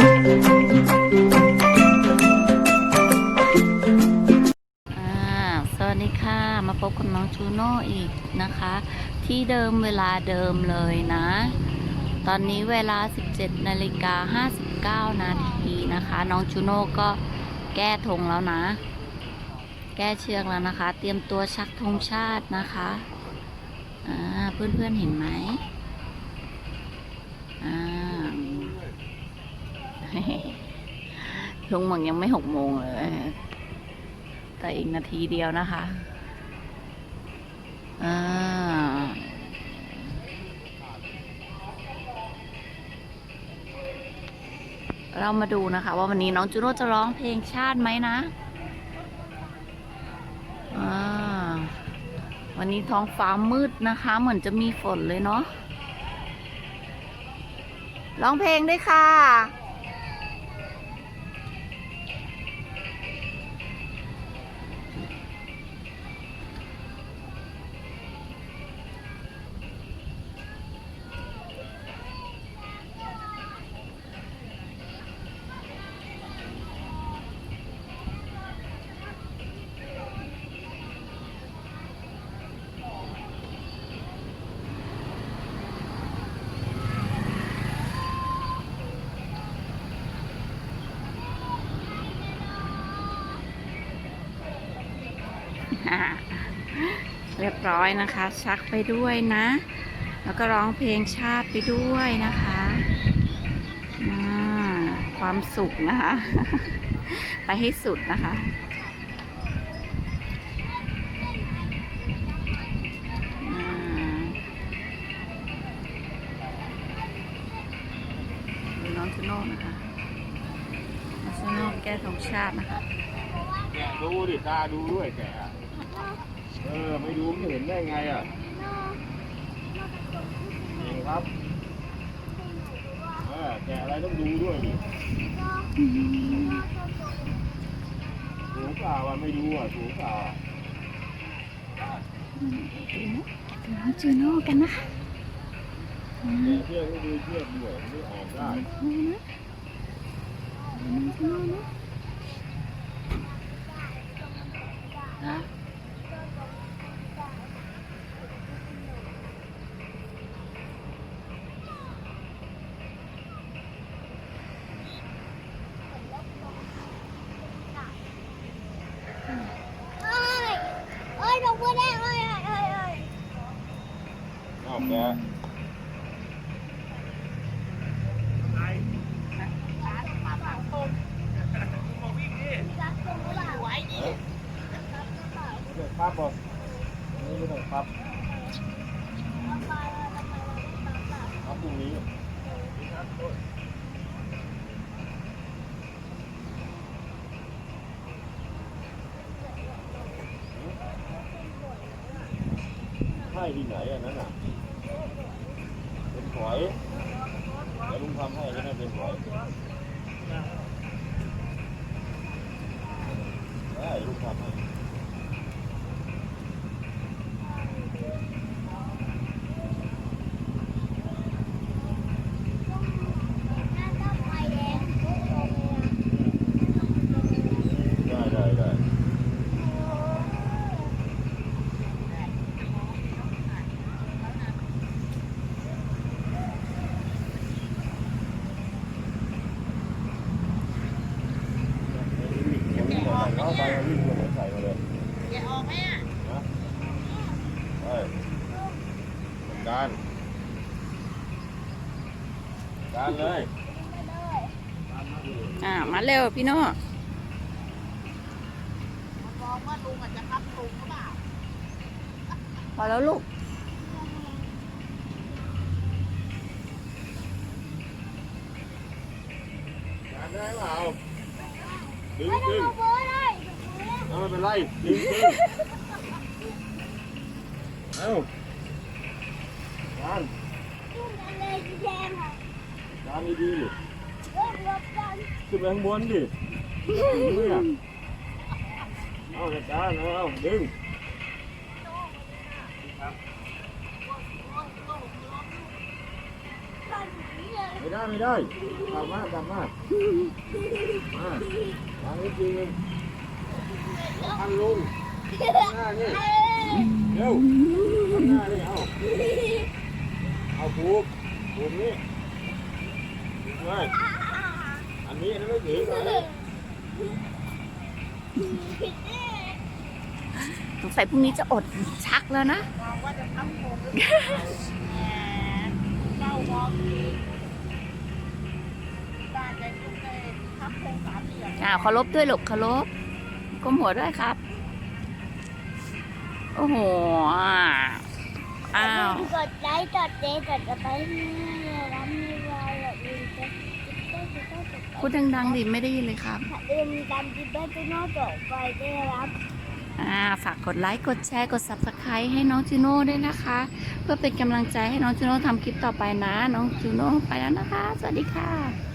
สวัสดีค่ะมาพบกับน้องจูโน่อีกนะคะ ที่เดิมเวลาเดิมเลยนะ ตอนนี้เวลา 17นาฬิกา59 นาทีนะคะ น้องจูโน่ก็แก้ธงแล้วนะ แก้เชือกแล้วนะคะ เตรียมตัวชักธงชาตินะคะอ่าเพื่อนๆเห็นไหมอ่า ลุงมองยังไม่หกโมงเลย แต่อีกนาทีเดียวนะคะอ่าเรามาดูนะคะ ว่าวันนี้น้องจูโน่จะร้องเพลงชาติไหมนะ วันนี้ท้องฟ้ามืดนะคะ เหมือนจะมีฝนเลยเนาะ ร้องเพลงด้วยค่ะ เรียบร้อยนะคะ ชักไปด้วยนะ แล้วก็ร้องเพลงชาติไปด้วยนะคะอ่าความสุขนะคะ ไปให้สุดนะคะน้องชโน่นะคะน้องชโน่แก้ธงชาตินะคะแกดูดิตาดูด้วยแก เออ ไม่ดูไม่เห็นได้ไงอะเองครับ เออแกะอะไรต้องดูด้วยดิถูกเปล่าอะไม่ดูอะถูกเปล่าอะน้องจูโน่กันนะคะแกะเชือกให้ดูเชือกด้วยไม่ออกได้เอ้ยเอ้ยดอกบัวแดงเอ้ยเอ้ยเอ้ยเอ้ย เอาแกะรักตรงหรือเปล่าไม่ต้องพับหรอกอันนี้ไม่ต้องพับพับพรุ่งนี้ใช่ที่ไหนอันนั้นอะ เป็นหอยเดี๋ยวลุงทำให้ก็ได้เป็นหอยได้ลุงทำให้ ไฟแดง ได้ได้ได้เอาไปเอาวิ่งมาใส่มาเลย อย่าออกไหมอะ นะไปจัด การจัดการเลยอ่ามาเร็วพี่โน่มองว่าลุงอาจจะพับลุงหรือเปล่าพอแล้วลูกจัดได้เปล่าดึงไม่ต้องดึงเอาบัวเลยเอาไม่เป็นไรดึงดึงเอา การจุ่มอะไรสีแดงอะการดีๆดิเริ่มรบกันขึ้นไปข้างบนดิ เนี่ยเอาจัดการเอาเอาดึงกันอย่างนี้เลยไม่ได้ไม่ได้กลับมากลับมามาทางนี้จริงทางลุงหน้านี่เร็วทางหน้านี่เอาเอาผูกผูกนี่ผูกไว้อันนี้อันนั้นไม่ถึงอันนี้สงสัยพรุ่งนี้จะอดชักแล้วนะอ่าเคารพด้วยลูกเคารพก้มหัวด้วยครับ โอ้โห อ้าว กดไลค์กดแชร์กดกระดิ่งรับมีไว้แบบนี้จะจะจะจะจะพูดดังๆดิไม่ได้ยินเลยครับอย่าลืมการติดตามช่องต่อไปด้รับอ่าฝากกดไลค์ กดแชร์ กด subscribe ให้น้องจูโน่ด้วยนะคะ เพื่อเป็นกำลังใจให้น้องจูโน่ทำคลิปต่อไปนะ น้องจูโน่ไปแล้วนะคะ สวัสดีค่ะ